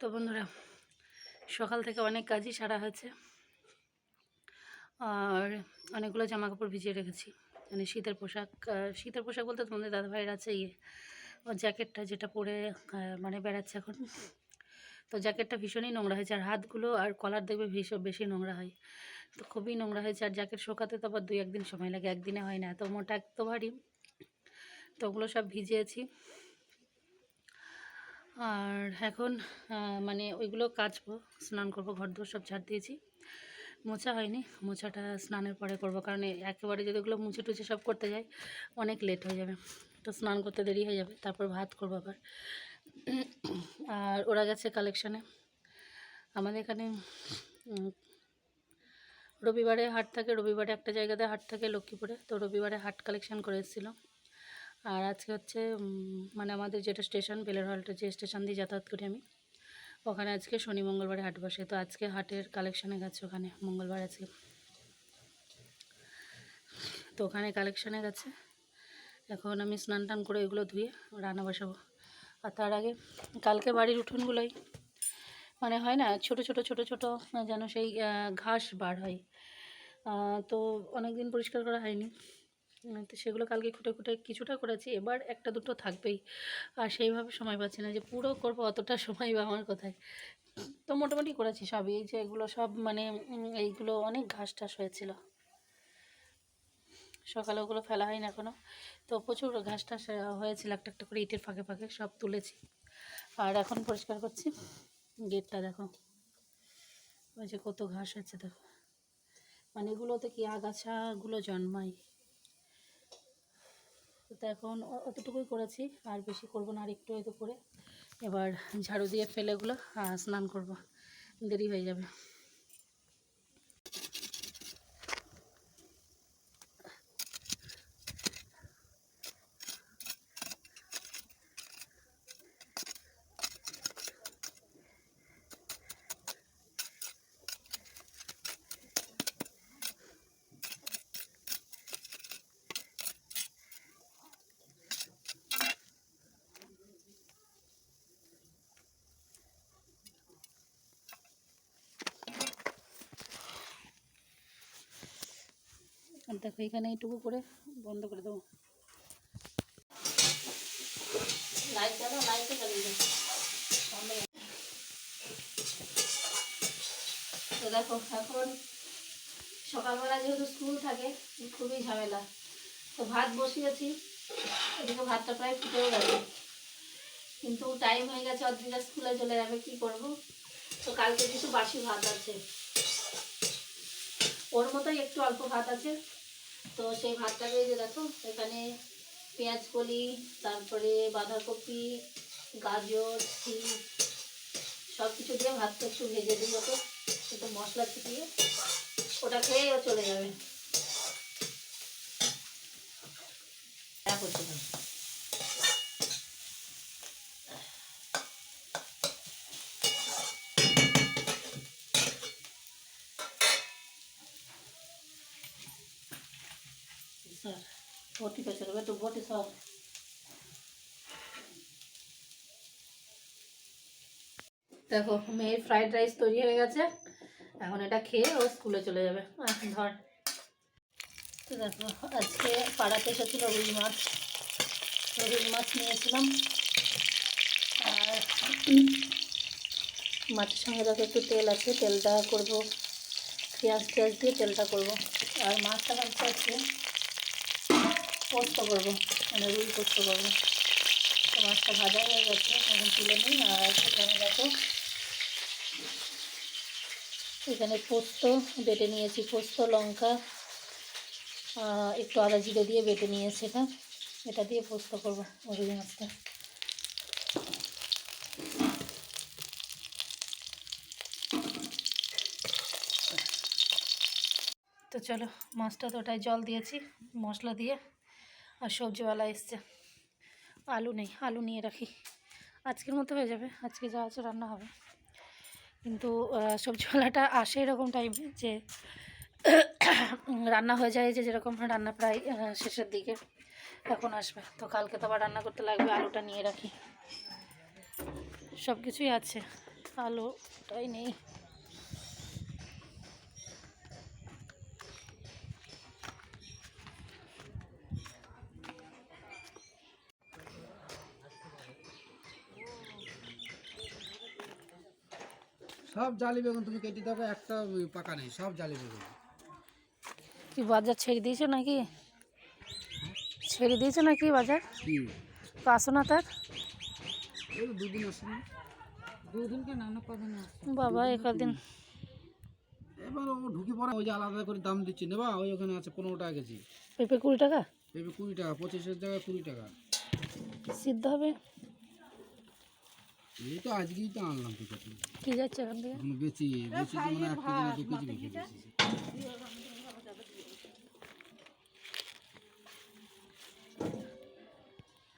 তো বন্ধুরা, সকাল থেকে অনেক কাজই সারা হয়েছে। আর অনেকগুলো জামা কাপড় ভিজিয়ে রেখেছি। মানে শীতের পোশাক শীতের পোশাক বলতে তোমাদের দাদাভাইয়ের আছে ইয়ে ও জ্যাকেটটা যেটা পরে মানে বেড়াচ্ছে এখন। তো জ্যাকেটটা ভীষণই নোংরা হয়েছে, আর হাতগুলো আর কলার দেখবে ভীষণ বেশি নোংরা হয়। তো খুবই নোংরা হয়েছে, আর জ্যাকেট শোকাতে তো আবার দুই একদিন সময় লাগে, একদিনে হয় না, এত মোটা, এত ভারী। তো ওগুলো সব ভিজিয়েছি। আর এখন মানে ওইগুলো কাচবো, স্নান করব, ঘর দোর সব ঝাড় দিয়েছি। মোছা হয়নি, মোছাটা স্নানের পরে করব, কারণ একেবারে যদি ওগুলো মুছে টুছে সব করতে যাই, অনেক লেট হয়ে যাবে। তো স্নান করতে দেরি হয়ে যাবে, তারপর ভাত করব আবার। আর ওরা গেছে কালেকশানে আমাদের এখানে রবিবারে হাট থাকে, রবিবারে একটা জায়গাতে হাট থাকে লক্ষ্মীপুরে, তো রবিবারে হাট কালেকশান করে এসেছিল আর আজকে হচ্ছে মানে আমাদের যেটা স্টেশন, বেলের হলটা যে স্টেশন দিয়ে যাতায়াত করি আমি, ওখানে আজকে শনি, মঙ্গলবারে হাট বসে। তো আজকে হাটের কালেকশানে গেছে ওখানে, মঙ্গলবার আজকে। তো ওখানে কালেকশানে গেছে। এখন আমি স্নান টান করে এগুলো ধুয়ে রান্না বসাবো। আর তার আগে কালকে বাড়ির উঠোনগুলোই মানে হয় না, ছোট ছোট ছোট ছোট, যেন সেই ঘাস বার হয়। তো অনেক দিন পরিষ্কার করা হয়নি। তো সেগুলো কালকে খুঁটে খুঁটে কিছুটা করেছি। এবার একটা দুটো থাকবেই। আর সেইভাবে সময় পাচ্ছি না যে পুরো করব অতটা সময় বা আমার কোথায়। তো মোটামুটি করেছি সবই। এই যে এগুলো সব মানে এইগুলো অনেক ঘাস টাস হয়েছিল। সকালে ওগুলো ফেলা হয়নি এখনও তো প্রচুর ঘাস টাস হয়েছিল একটা একটা করে ইটের ফাঁকে ফাঁকে সব তুলেছি। আর এখন পরিষ্কার করছি। গেটটা দেখো। ওই যে কত ঘাস হয়েছে দেখো। মানে এগুলোতে কি আগাছাগুলো জন্মায়। তো এখন অতটুকুই করেছি, আর বেশি করব না, আর একটু হয়তো করে। এবার ঝাড়ু দিয়ে ফেলেগুলো স্নান করব। দেরি হয়ে যাবে। দেখো, এখানে এইটুকু করে বন্ধ করে দেবো। তো দেখো, এখন সকালবেলা যেহেতু স্কুল থাকে, খুবই ঝামেলা। তো ভাত বসিয়েছি এদিকে ভাতটা প্রায় ফুটেও গেছে। কিন্তু টাইম হয়ে গেছে অদ্রিজা স্কুলে চলে যাবে, কি করব? তো কালকে কিছু বাসি ভাত আছে। ওর মতোই একটু অল্প ভাত আছে। তো সেই ভাতটাকে যে দেখো। এখানে পেঁয়াজ কলি, তারপরে বাঁধাকপি, গাজর, সিম সব কিছু দিয়ে ভাতটা একটু ভেজে দিই ওকে একটু মশলা ছিটিয়ে, ওটা খেয়ে ও চলে যাবে। করতে। আচ্ছা, বটি পেছে হবে তো বটি সব দেখো, মেয়ের ফ্রাইড রাইস তৈরি হয়ে গেছে। এখন এটা খেয়ে ও স্কুলে চলে যাবে। ধর। তো দেখো, আজকে পাড়াতে এসেছিল রুই মাছ। রুই মাছ নিয়েছিলাম। আর মাছের সঙ্গে দেখো একটু তেল আছে, তেলটা করব। পেঁয়াজ টেয়াজ দিয়ে তেলটা করব। আর মাছটা ভাবতে আছে পোস্ত করব মানে রুই পোস্ত করব। তো মাছটা ভাজা হয়ে গেছে, এখন তুলে নিই, আর এখানে দেখো, এখানে পোস্ত বেটে নিয়েছি, পোস্ত, লঙ্কা একটু আদা জিরে দিয়ে বেটে নিয়েছি এটা। এটা দিয়ে পোস্ত করব রুই মাছটা। তো চলো, মাছটা তো ওটায় জল দিয়েছি, মশলা দিয়ে। আর সবজিওয়ালা এসছে। আলু নেই, আলু নিয়ে রাখি। আজকের মতো হয়ে যাবে, আজকে যা আছে রান্না হবে। কিন্তু সবজিওয়ালাটা আসে এরকম টাইমে যে রান্না হয়ে যায় যে যেরকম রান্না প্রায় শেষের দিকে এখন আসবে। তো কালকে তো আবার রান্না করতে লাগবে, আলুটা নিয়ে রাখি। সব কিছুই আছে, আলুটাই নেই। সব জালি বেগুন তুমি কেটে দেখো একটা ওই পাকা নেই সব জালি বেগুন। কি বাজার ছেড়ে দিয়েছ নাকি? ছেড়ে দিয়েছ নাকি বাজার? কি? তো আসো না তার। দুদিন আসেনি। দুদিন কেন? অন্য কদিন বাবা একদিন এবার ও ঢুকে পড়ে ওই যে আলাদা করে দাম দিচ্ছি নেবা ওই ওখানে আছে পনেরো টাকা কেজি। পেঁপে কুড়ি টাকা? পেঁপে কুড়ি টাকা পঁচিশের জায়গায় কুড়ি টাকা। সিদ্ধ হবে? এই তো আজকেই তো আনলাম তো কত কি যাচ্ছে এখান থেকে। এখন বেচি বেচি তো মানে এক কেজি দু কেজি বেশি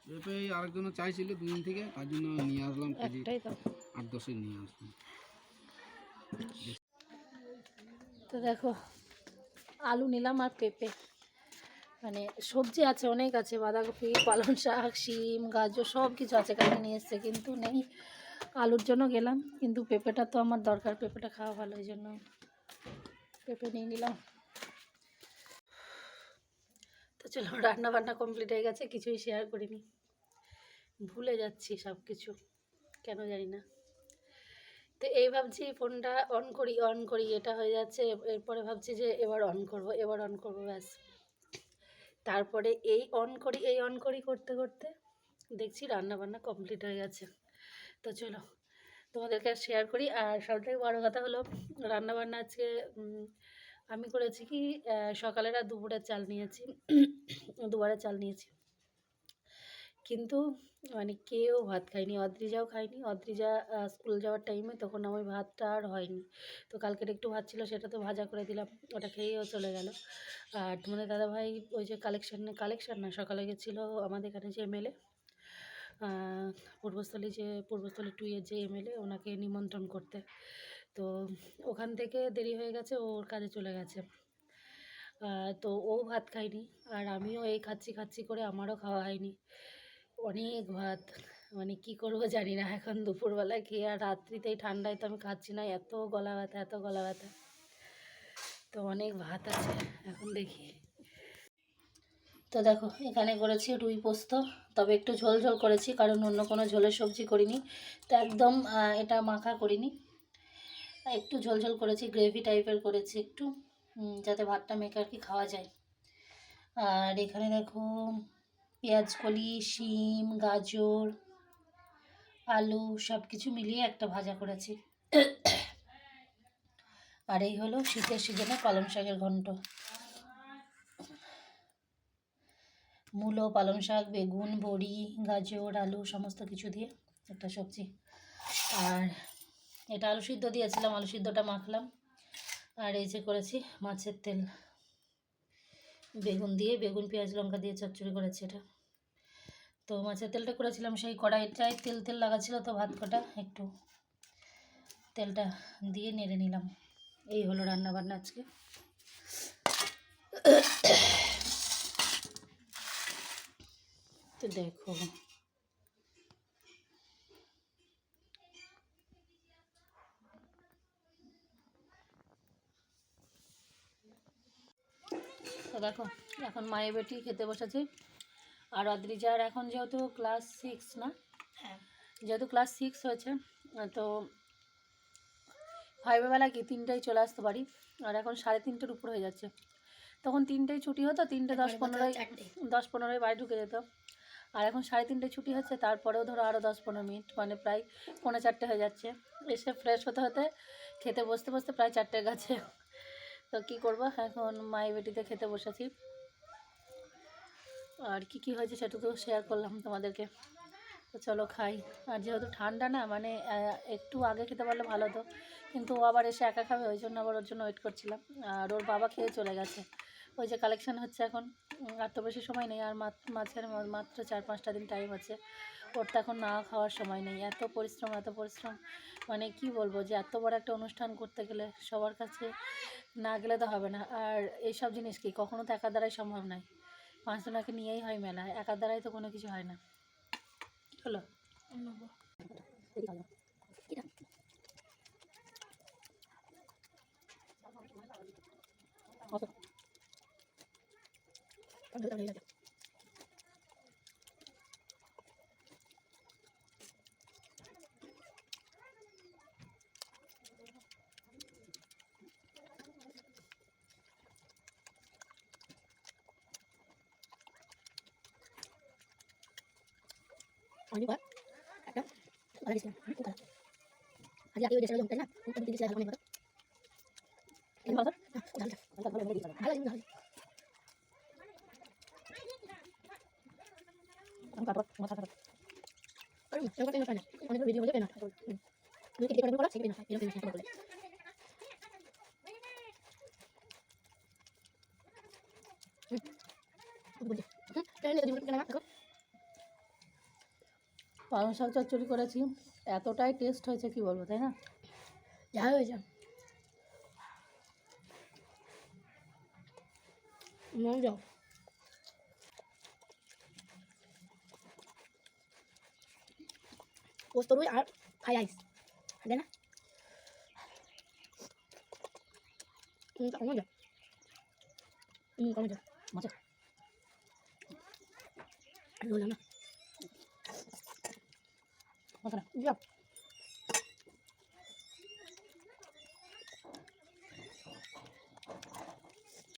পেঁপে আরেকজন চাইছিল দুদিন থেকে তার জন্য নিয়ে আসলাম কেজি আট দশের নিয়ে আসলাম। তো দেখো আলু নিলাম আর পেঁপে। মানে সবজি আছে, অনেক আছে, বাঁধাকপি, পালং শাক, শিম, গাজর সব কিছু আছে কালকে নিয়ে এসছে, কিন্তু নেই। আলুর জন্য গেলাম, কিন্তু পেঁপেটা তো আমার দরকার, পেঁপেটা খাওয়া ভালো ওই জন্য পেঁপে নিয়ে নিলাম। তো চলো রান্না বান্না কমপ্লিট হয়ে গেছে, কিছুই শেয়ার করিনি। ভুলে যাচ্ছি সব কিছু কেন জানি না। তো এই ভাবছি ফোনটা অন করি অন করি, এটা হয়ে যাচ্ছে, এরপরে ভাবছি যে এবার অন করব, এবার অন করব, ব্যাস। তারপরে এই অন করি, এই অন করি করতে করতে দেখছি রান্না বান্না কমপ্লিট হয়ে গেছে। তো চলো, তোমাদেরকে আর শেয়ার করি। আর সবথেকে বড় কথা হলো রান্না বান্না আজকে আমি করেছি কি সকালের আর দুপুরের চাল নিয়েছি দুবারের চাল নিয়েছি। কিন্তু মানে কেউ ভাত খায়নি, অদ্রিজাও খায়নি। অদ্রিজা স্কুল যাওয়ার টাইমে তখন আমার ভাতটা আর হয়নি। তো কালকের একটু ভাত ছিল, সেটা তো ভাজা করে দিলাম, ওটা খেয়েও চলে গেল। আর তোমাদের দাদাভাই ওই যে কালেকশানে কালেকশান না, সকালে গেছিল আমাদের এখানে যে এমএলএ পূর্বস্থলী যে, পূর্বস্থলী টুয়ের যে এমএলএ ওনাকে নিমন্ত্রণ করতে। তো ওখান থেকে দেরি হয়ে গেছে ওর কাজে চলে গেছে। তো ও ভাত খায়নি, আর আমিও এই খাচ্ছি খাচ্ছি করে আমারও খাওয়া হয়নি। অনেক ভাত। মানে কি করব জানি না। এখন দুপুরবেলায় খেয়ে আর রাত্রিতেই ঠান্ডায় তো আমি খাচ্ছি না। এত গলা ব্যথা, এত গলা ব্যথা। তো অনেক ভাত আছে। এখন দেখি। তো দেখো, এখানে করেছি রুই পোস্ত। তবে একটু ঝোল ঝোল করেছি, কারণ অন্য কোনো ঝোলের সবজি করিনি। তো একদম এটা মাখা করিনি। একটু ঝোল ঝোল করেছি, গ্রেভি টাইপের করেছি একটু যাতে ভাতটা মেখে আর কি খাওয়া যায়। আর এখানে দেখো পেঁয়াজ, কলি, শিম, গাজর, আলু সব কিছু মিলিয়ে একটা ভাজা করেছি। আর এই হলো শীতের সিজনে পালং শাকের ঘন্ট। মূলো, পালং শাক, বেগুন, বড়ি, গাজর, আলু সমস্ত কিছু দিয়ে একটা সবজি। আর এটা আলু সিদ্ধ দিয়েছিলাম, আলু সিদ্ধটা মাখলাম। আর এই যে করেছি মাছের তেল। বেগুন দিয়ে বেগুন, পেঁয়াজ, লঙ্কা দিয়ে চচ্চড়ি করেছি এটা। তো মাছের তেলটা করেছিলাম, সেই কড়াইটায় তেল তেল লাগাচ্ছিল তো ভাত কটা, একটু তেলটা দিয়ে নেড়ে নিলাম। এই হলো রান্না বান্না আজকে। তো দেখো দেখো এখন মায়ে বেটি খেতে বসেছে। আর অদ্রিজার এখন যেহেতু ক্লাস সিক্স না যেহেতু ক্লাস সিক্স হয়েছে তো ফাইভের বেলা কি তিনটায় চলে আসতে পারি। আর এখন সাড়ে তিনটের উপর হয়ে যাচ্ছে। তখন তিনটেই ছুটি হতো তিনটে দশ পনেরোয় দশ পনেরোয় বাড়ি ঢুকে যেত। আর এখন সাড়ে তিনটে ছুটি হচ্ছে তারপরেও ধরো আরও দশ পনেরো মিনিট মানে প্রায় পৌনে চারটে হয়ে যাচ্ছে। এসে ফ্রেশ হতে হতে খেতে বসতে বসতে প্রায় চারটের কাছে তো কী করব? এখন মায়ের বেটিতে খেতে বসেছি। আর কি কি হয়েছে সেটা তো শেয়ার করলাম তোমাদেরকে। তো চলো খাই। আর যেহেতু ঠান্ডা না মানে একটু আগে খেতে পারলে ভালো হতো। কিন্তু ও আবার এসে একা খাবে, ওই জন্য আবার ওর জন্য ওয়েট করছিলাম। আর ওর বাবা খেয়ে চলে গেছে। ওই যে কালেকশন হচ্ছে এখন। আর তো বেশি সময় নেই। আর মাঝখানে মাত্র চার পাঁচটা দিন টাইম আছে। ওর তো এখন না খাওয়ার সময় নেই। এত পরিশ্রম এত পরিশ্রম। মানে কি বলব যে, এত বড় একটা অনুষ্ঠান করতে গেলে সবার কাছে না গেলে তো হবে না। আর এইসব জিনিস কি, কখনো তো একা দ্বারাই সম্ভব নয়। পাঁচজনাকে নিয়েই হয় মেলা একা দ্বারাই তো কোনো কিছু হয় না। হলো আচ্ছা। ভালো দিয়েছিলাম খুব ভালো আজকে আগে ওই দেশের জমতে না খুব দিতে চাই অনেক ভালো কেন ভালো না খুব ভালো ভালো ভালো ভালো ভালো ভালো আমি কাটবো মাথা কাটবো আরে এরকম কেন না অনেক ভিডিও বলে কেন তুমি কি দেখে বলা শিখবে না এরকম কেন বলে বুঝি হুম কেন দিদি কেন না দেখো পালং শাক চচ্চড়ি করেছি, এতটাই টেস্ট হয়েছে, কি বলব, তাই না? যা হয়েছে যাও রুই আর ফ্রাই তাই না? মজা। বললাম না? মজা না যাও